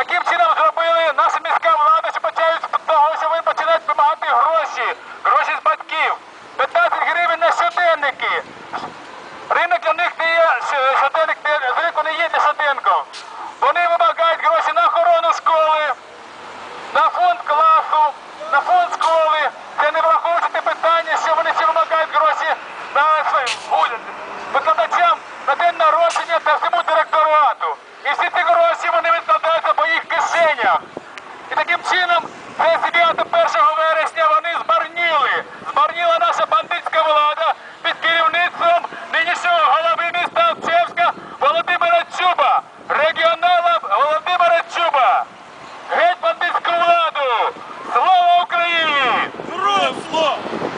Таким чином зробили наша міська влада, що почають того, що вони починають вимагати гроші, гроші з батьків, 15 гривень на щоденники. Ринок для них не є щоденник, з ринку не є для щоденників. Вони вимагають гроші на охорону школи, на фонд класу, на фонд школи. Це не враховуючи питання, що вони ще вимагають гроші на викладача. Look.